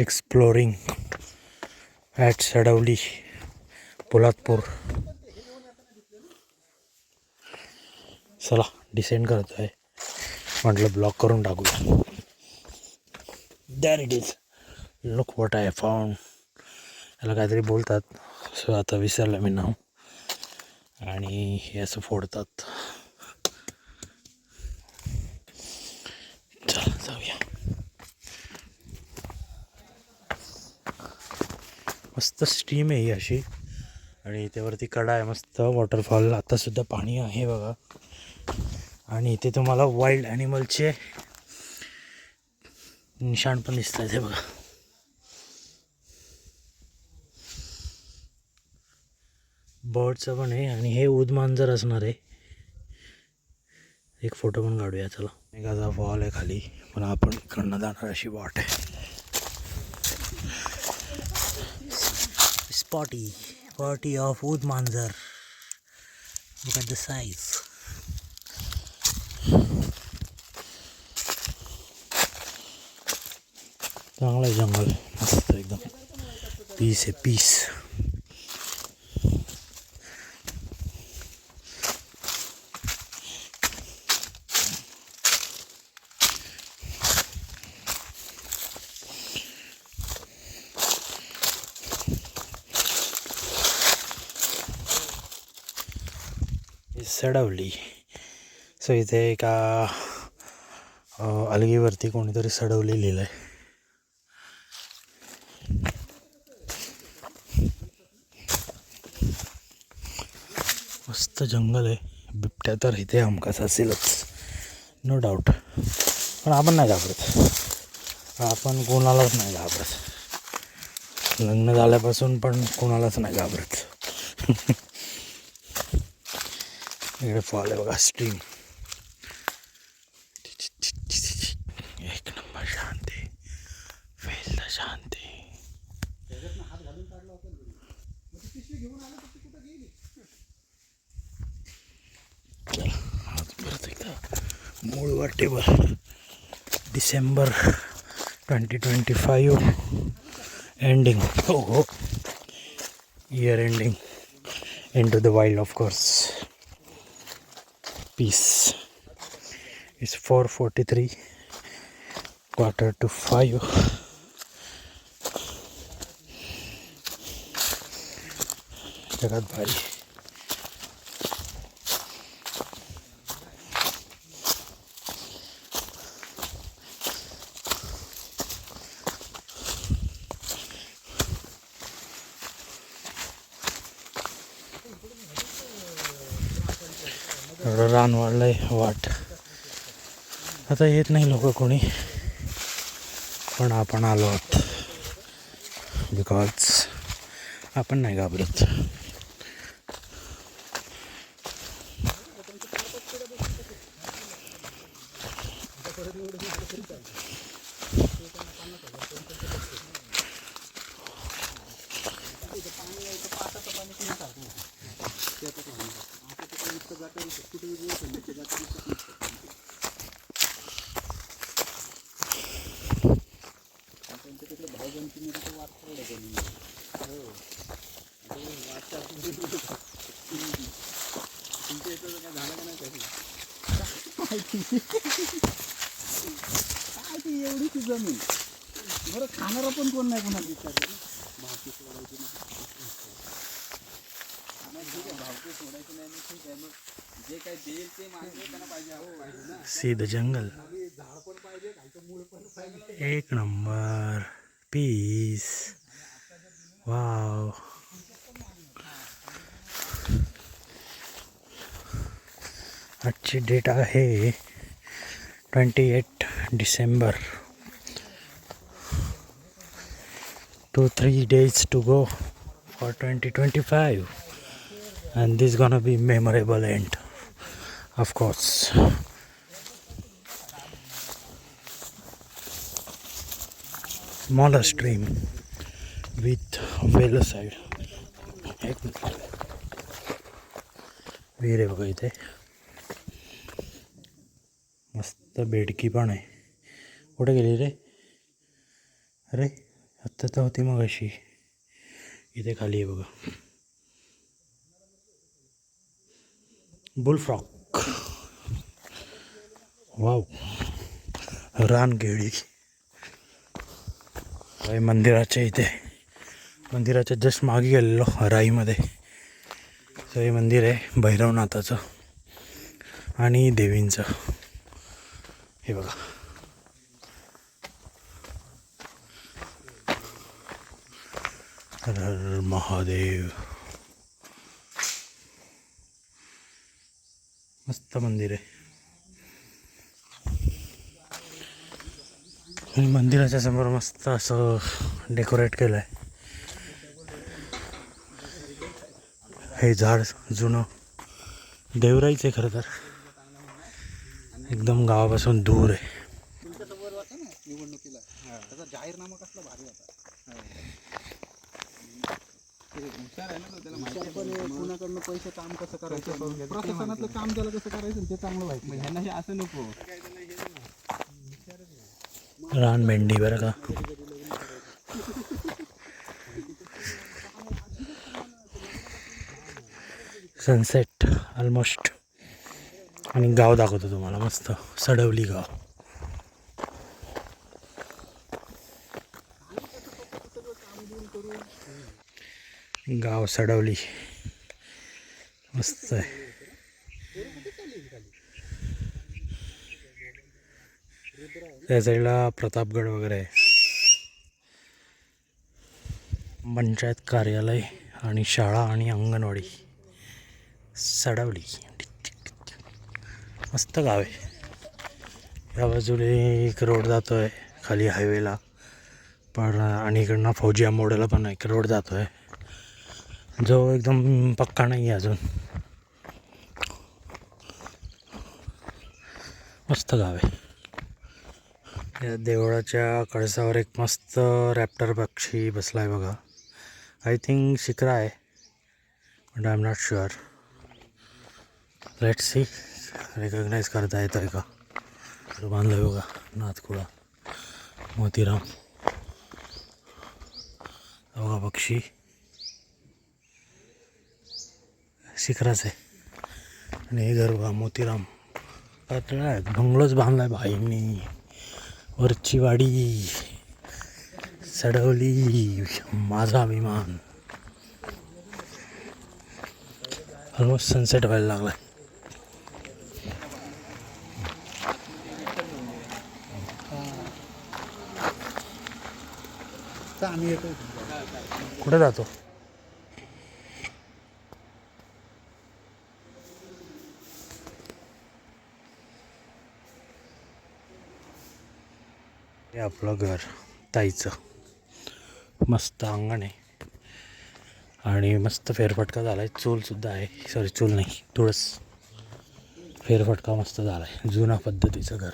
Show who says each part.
Speaker 1: Exploring at Sadavali Poladpur चला descend करतो आहे म्हटलं ब्लॉक करून टाकूया. There it is look what I found याला काहीतरी बोलतात. सो आता विसरलं मी नाव. आणि हे असं फोडतात चला जाऊया मस्त स्टीम आहे ही अशी. आणि इथे वरती कडा आहे मस्त वॉटरफॉल आत्तासुद्धा पाणी आहे बघा. आणि इथे तुम्हाला वाईल्ड ॲनिमलचे निशाण पण दिसत आहे बघा. बर्डचं पण आहे आणि हे उदमांजर असणार आहे. एक फोटो पण काढूया चला. मेघाचा फॉल आहे खाली पण आपण इकडनं जाणार अशी वाट आहे. Spotty of wood manzar Look at the size. चांगलं आहे जंगल. मस्त एकदम. पीस आहे पीस सडवली. सो इथे एका अलगीवरती कोणीतरी सडवली लिहिलं आहे मस्त जंगल आहे. बिबट्या तर इथे हमखास असेलच. नो डाऊट पण आपण नाही घाबरत. आपण कोणालाच नाही घाबरत. लग्न झाल्यापासून पण कोणालाच नाही घाबरत. इकडे फॉल आहे बघा स्ट्रीम एक नंबर शांती वेल शांती चला आज परत एकदा मूळ वाटेवर December twenty twenty five ending हो हो year ending in to the wild of course peace it's 443 quarter to 5 जगात भारी एवढं रान वाढलंय वाट. आता येत नाही लोक कोणी. पण आपण आलो आहोत. बिकॉज आपण नाही घाबरत.
Speaker 2: काय ती एवढी ती जमीन बरं खाणारा पण कोण नाही कोणाला विचार भावकी सोडायची नाही आम्हाला ठीक आहे भावकी सोडायची नाही मग ठीक आहे मग जे काय देईल ते मागे त्यांना पाहिजे हवं पाहिजे ना
Speaker 1: सीध जंगल.
Speaker 2: झाड पण पाहिजे मूळ पण पाहिजे
Speaker 1: एक नंबर. पीस वाव आजची डेट आहे twenty eight December. Two three days to go for twenty twenty five and this gonna be memorable end of course smaller stream with well side. एक विहीर आहे बघा इथे मस्त बेडकी पण आहे कुठे गेली रे अरे आत्ता तर होती मग अशी इथे खाली आहे बघा बुल फ्रॉक वाव रानकेळी हे मंदिराच्या इथे. मंदिराच्या जस्ट मागे गेलेलो राईमध्ये. सो हे मंदिर आहे भैरवनाथाचं आणि देवींचं. हे बघा. हर महादेव. मस्त मंदिर आहे. आणि मंदिराच्या समोर मस्त असं डेकोरेट केलं आहे हे झाड जुनं. देवराईच आहे खरं तर. एकदम गावापासून दूर आहे.
Speaker 2: पण कुणाकडनं पैसे काम कसं करायचं प्रशासनाचं काम त्याला कसं करायचं ते चांगलं व्हायचं. ह्यांना असं नको.
Speaker 1: रान मेंढी बरं का. सनसेट ऑलमोस्ट आणि गाव दाखवतो तुम्हाला मस्त. सडवली गाव. गाव सडवली. मस्त आहे. त्या साईडला प्रतापगड वगैरे आहे. पंचायत कार्यालय आणि शाळा आणि अंगणवाडी. सडवली. मस्त गाव आहे. या बाजूला एक रोड जातो आहे खाली हायवेला. पण आणि इकडनं फौजी आंबोड्याला पण एक रोड जातो आहे जो एकदम पक्का नाही आहे अजून. मस्त गाव आहे. या देवळाच्या कळसावर एक मस्त रॅप्टर पक्षी बसला आहे बघा. आय थिंक शिकरा आहे but I am not sure let see recognise करता येतं आहे का? बांधलं आहे बघा नाथकुळा मोतीराम. बघा पक्षी. शिखराच आहे. आणि हे घर बघा मोतीराम. काय बंगलोच आहे भाईंनी वरची वाडी. सडवली. माझा अभिमान. ऑलमोस्ट सनसेट व्हायला
Speaker 2: येतो.
Speaker 1: कुठे जातो? हे आपलं घर ताईचं. मस्त अंगण आहे. आणि मस्त फेरफटका झाला आहे चूलसुद्धा आहे. सॉरी चूल नाही तुळस. फेरफटका मस्त झाला आहे जुना पद्धतीचं घर.